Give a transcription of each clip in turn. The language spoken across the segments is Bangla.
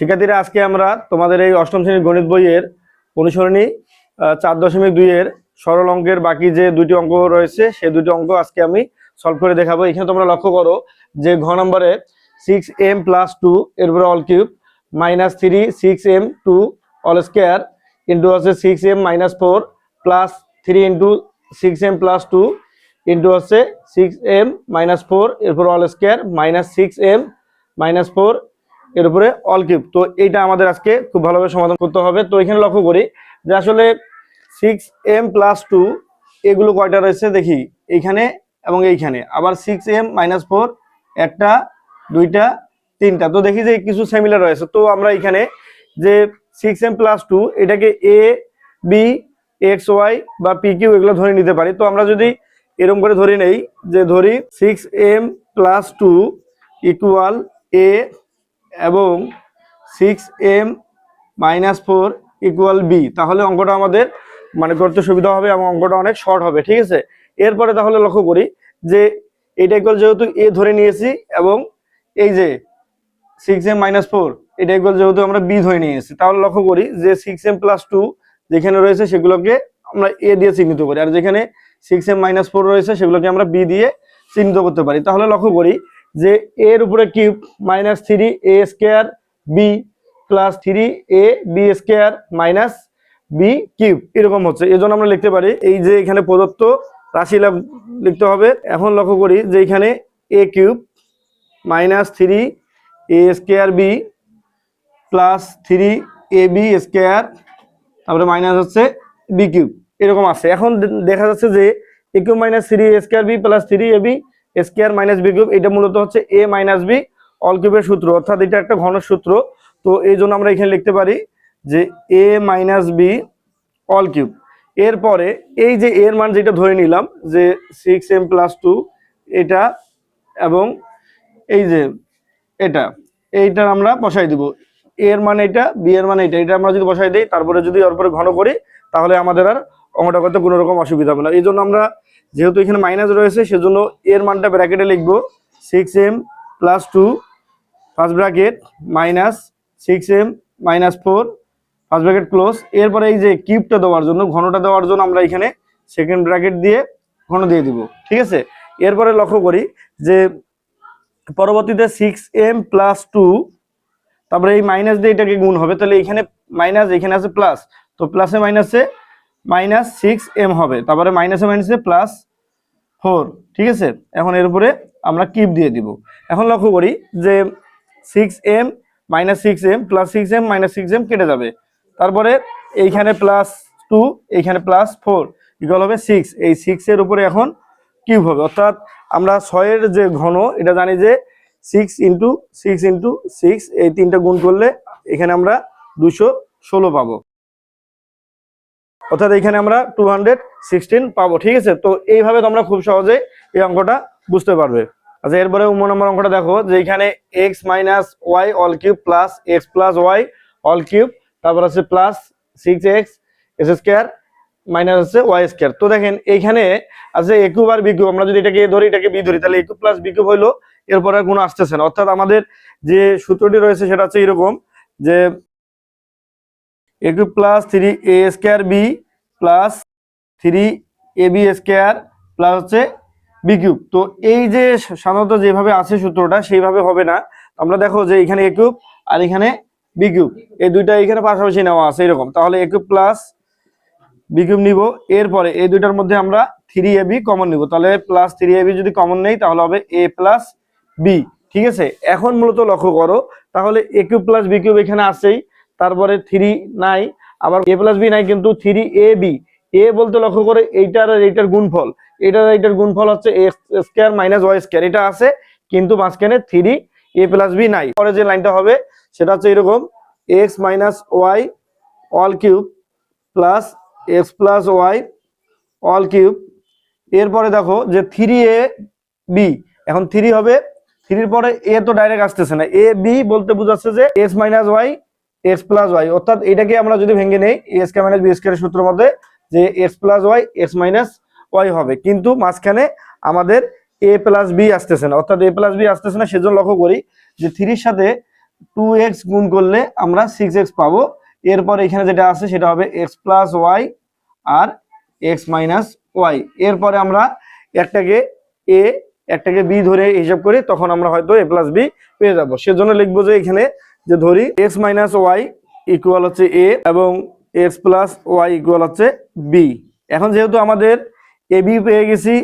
শিক্ষার্থীরা, আজকে আমরা তোমাদের এই অষ্টম শ্রেণির গণিত বইয়ের অনুসরণী চার দশমিক দুইয়ের সরল অঙ্কের বাকি যে দুটি অঙ্ক রয়েছে, সেই দুটি অঙ্ক আজকে আমি সলভ করে দেখাবো। এখানে তোমরা লক্ষ্য করো যে ঘ নম্বরে সিক্স এম প্লাস টু এরপরে all cube minus three six M two all square into হচ্ছে six M minus four plus three into six M plus two into হচ্ছে সিক্স এম মাইনাস ফোর এরপর all square minus six M minus four এর উপরে অল কিউব তো এইটা আমাদের আজকে খুব ভালোভাবে সমাধান করতে হবে। তো এখানে লক্ষ্য করি যে আসলে সিক্স এম প্লাস টু এগুলো কয়টা রয়েছে? দেখি, এইখানে এবং এইখানে। আবার সিক্স এম মাইনাস ফোর একটা, দুইটা, তিনটা। তো দেখি যে কিছু সেমিলার রয়েছে। তো আমরা এখানে যে সিক্স এম প্লাস টু এটাকে এ বি এক্স ওয়াই বা পি কিউ এগুলো ধরে নিতে পারি। তো আমরা যদি এরকম করে ধরে নেই যে ধরি six M plus two equal A এবং six M minus four equal B তাহলে অঙ্কটা আমাদের মানে করতে সুবিধা হবে এবং অঙ্কটা অনেক শর্ট হবে, ঠিক আছে? এরপরে তাহলে লক্ষ্য করি যে এটা ইকুয়াল যেহেতু এ ধরে নিয়েছি এবং এই যে সিক্স এম মাইনাস ফোর এটা ইকুয়াল যেহেতু আমরা বি ধরে নিয়েছি, তাহলে লক্ষ্য করি যে সিক্স এম প্লাস টু যেখানে রয়েছে সেগুলোকে আমরা এ দিয়ে চিহ্নিত করি, আর যেখানে সিক্স এম মাইনাস ফোর রয়েছে সেগুলোকে আমরা বি দিয়ে চিহ্নিত করতে পারি। তাহলে লক্ষ্য করি যে এর উপরে cube minus three A square B plus three A B square minus B cube এরকম হচ্ছে। এই জন্য আমরা লিখতে পারি, এই যে এখানে প্রদত্ত রাশি লিখতে হবে। এখন লক্ষ্য করি যে এখানে A cube minus three A square B plus three A B square তারপরে মাইনাস হচ্ছে বি কিউব এরকম আছে। এখন দেখা যাচ্ছে যে A cube minus three A square B plus three A B square minus B cube, এটা মূলত হচ্ছে এ মাইনাস বি অল কিউবের সূত্র, অর্থাৎ এটা একটা ঘন সূত্র। তো এই জন্য আমরা এখানে লিখতে পারি যে A minus B all cube. এরপরে এই যে এর মান যেটা ধরে নিলাম, যে সিক্স এম প্লাস টু এটা এবং এই যে এটা, এইটা আমরা বসাই দিব। এর মানে এটা, বি এর মানে এটা এটা আমরা যদি বসাই দিই, তারপরে যদি ওর উপরে ঘন করি, তাহলে আমাদের আর অঙ্কটা করতে কোনো রকম অসুবিধা হবে না। এই জন্য আমরা যেহেতু এখানে মাইনাস রয়েছে, সেজন্য এর মানটা ব্র্যাকেটে লিখব। Six M plus two first bracket minus six M minus four first bracket close এরপরে এই যে কিউবটা দেওয়ার জন্য, ঘনটা দেওয়ার জন্য আমরা এখানে সেকেন্ড ব্র্যাকেট দিয়ে ঘন দিয়ে দিব, ঠিক আছে? এরপরে লক্ষ্য করি যে পরবর্তীতে সিক্স এম প্লাস টু তারপরে এই মাইনাস দিয়ে এটাকে গুণ হবে। তাহলে এখানে মাইনাস এখানে আছে প্লাস তো প্লাসে মাইনাসে মাইনাস সিক্স এম হবে। তারপরে মাইনাসে মাইনাসে প্লাস ফোর ঠিক আছে? এখন এর উপরে আমরা কিপ দিয়ে দিব। এখন লক্ষ্য করি যে six M minus six M plus six M minus six M কেটে যাবে। তারপরে এইখানে প্লাস টু এইখানে প্লাস ফোর ইকুয়াল হবে সিক্স এই সিক্স এর উপরে এখন কিউব হবে। অর্থাৎ আমরা ছয়ের যে ঘন, এটা জানি যে six into six into six এই তিনটা গুণ করলে এখানে আমরা দুশো ষোলো পাবো। অর্থাৎ এখানে আমরা টু হান্ড্রেড সিক্সটিন পাবো, ঠিক আছে? তো এইভাবে তোমরা খুব সহজে এই অঙ্কটা বুঝতে পারবে। আচ্ছা এরপরে উম নম্বর অঙ্কটা দেখো, যে এখানে X minus Y all cube plus X plus Y all cube তারপর আছে plus six X S square minus হচ্ছে ওয়াই স্কোয়ার তো দেখেন, এইখানে আছে এ কিউব আর বি কিউব আমরা যদি এটাকে ধরি, এটাকে বি ধরি, তাহলে A cube plus B cube হইল, এরপরে আর কোনো আসতেছে না। অর্থাৎ আমাদের যে সূত্রটি রয়েছে সেটা হচ্ছে এরকম, যে A cube plus three A square B plus three A B square plus হচ্ছে বি কিউব তো এই যে সাধারণত যেভাবে আছে সূত্রটা, সেইভাবে হবে না। আমরা দেখো যে এখানে এ কিউব আর এখানে বি কিউব এই দুইটা এখানে পাশাপাশি নেওয়া আছে, এরকম। তাহলে A cube plus B cube নিব। এরপরে এই দুইটার মধ্যে আমরা থ্রি এ বি কমন নিব। তাহলে প্লাস থ্রি এ বি যদি কমন নেই, তাহলে হবে এ প্লাস বি ঠিক আছে? এখন মূলত লক্ষ্য করো। তাহলে A cube plus B cube এখানে আছেই। তারপরে থ্রি নাই, আবার এ প্লাস বি নাই কিন্তু থ্রি এ বি এ বলতে লক্ষ্য করে এইটার আর এইটার গুণফল। এটার এইটার গুণফল হচ্ছে X square minus Y square এটা আছে, কিন্তু মাঝখানে থ্রি এ প্লাস বি নাই। পরে যে লাইনটা হবে, সেটা হচ্ছে এরকম X minus Y all cube plus X plus Y all cube এরপরে দেখো যে থ্রি এ বি এখন থ্রি হবে থ্রির পরে এ তো ডাইরেক্ট আসতেছে না। এ বি বলতে বোঝাচ্ছে যে X minus Y X plus Y অর্থাৎ এটাকে আমরা যদি ভেঙে নেই এস কে মাইনাস বি স্কোয়ারের সূত্র মধ্যে যে X plus Y X minus Y হবে। কিন্তু মাঝখানে আমাদের এ প্লাস বি আসতেছে না। অর্থাৎ এ প্লাস বি আসতেছে না, সেজন্য লক্ষ্য করি যে থ্রির সাথে টু এক্স গুণ করলে আমরা সিক্স এক্স পাবো। এরপর এখানে যেটা আছে, সেটা হবে এক্স প্লাস ওয়াই আর এক্স মাইনাস ওয়াই এরপরে আমরা একটাকে এ একটাকে বি ধরে হিসাব করি, তখন আমরা হয়তো এ প্লাস বি পেয়ে যাব। সেজন্য লিখব যে এখানে যে ধরি এক্স মাইনাস ওয়াই ইকুয়াল হচ্ছে এ এবং এক্স প্লাস ওয়াই ইকুয়াল হচ্ছে বি এখন যেহেতু আমাদের এ বি পেয়ে গেছি,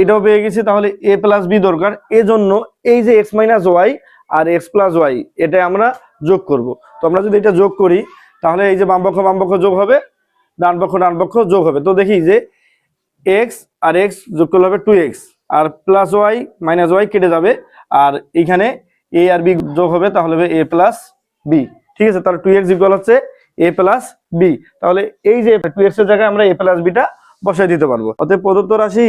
এটাও পেয়ে গেছি, তাহলে এ প্লাস বি দরকার। এজন্য এই যে এক্স মাইনাস ওয়াই আর এক্স প্লাস ওয়াই এটা আমরা যোগ করব। তো আমরা যদি এটা যোগ করি, তাহলে এই যে বামপক্ষ বামপক্ষ যোগ হবে, ডান পক্ষ ডান পক্ষ যোগ হবে। তো দেখি যে এক্স আর এক্স যোগ করলে হবে টু এক্স আর প্লাস ওয়াই মাইনাস ওয়াই কেটে যাবে, আর এখানে এ আর বি যোগ হবে, তাহলে হবে এ প্লাস বি ঠিক আছে? তাহলে টু এক্স ইকুয়াল হচ্ছে এ প্লাস বি তাহলে এই যে টু এক্সের জায়গায় আমরা এ প্লাস বিটা বসাই দিতে পারব। অতএব প্রদত্ত রাশি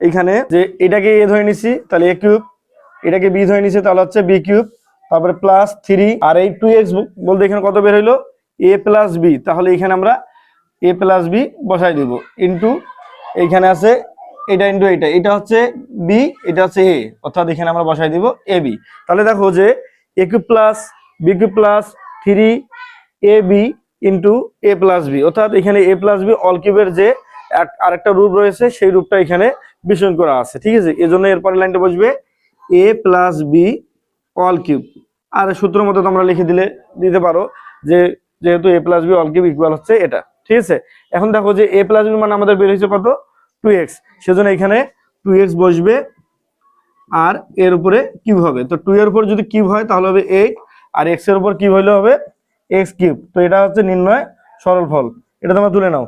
এইখানে যে এটাকে এ ধরে নিছি, তাহলে এ কিউব এটাকে বি ধরে নিছি, তাহলে হচ্ছে বি কিউব তারপরে প্লাস থ্রি আর এই টু এক্স বলতে এখানে কত বের হইল? এ প্লাস বি তাহলে এখানে আমরা এ প্লাস বি বসাই দিব। ইন্টু এইখানে আছে এটা ইন্টু এটা এটা হচ্ছে বি এটা হচ্ছে এ অর্থাৎ এখানে আমরা বসাই দিব এ বি তাহলে দেখো যে A cube plus B cube plus three A B into A plus B অর্থাৎ এখানে এ প্লাস বি অল কিউবের যে আরেকটা রূপ রয়েছে, সেই রূপটা এখানে বিশন করা আছে। ঠিক আছে? এই জন্য এরপরে লাইনটা বসবে। A plus B all cube আর সূত্র মতো তোমরা লিখে দিলে, দিতে পারো যে যেহেতু A plus B all cube equal হচ্ছে এটা। ঠিক আছে? এখন দেখো যে এ প্লাস বি মানে আমাদের বের হয়েছে কত? টু এক্স সেজন্য এখানে টু এক্স বসবে। আর এর উপরে কিউব হবে। তো টু এর উপর যদি কিউব হয়, তাহলে হবে এইট আর এক্সের উপর কি হইলে হবে? এক্স কিউব তো এটা হচ্ছে নির্ণয় সরল ফল। এটা তোমরা তুলে নাও।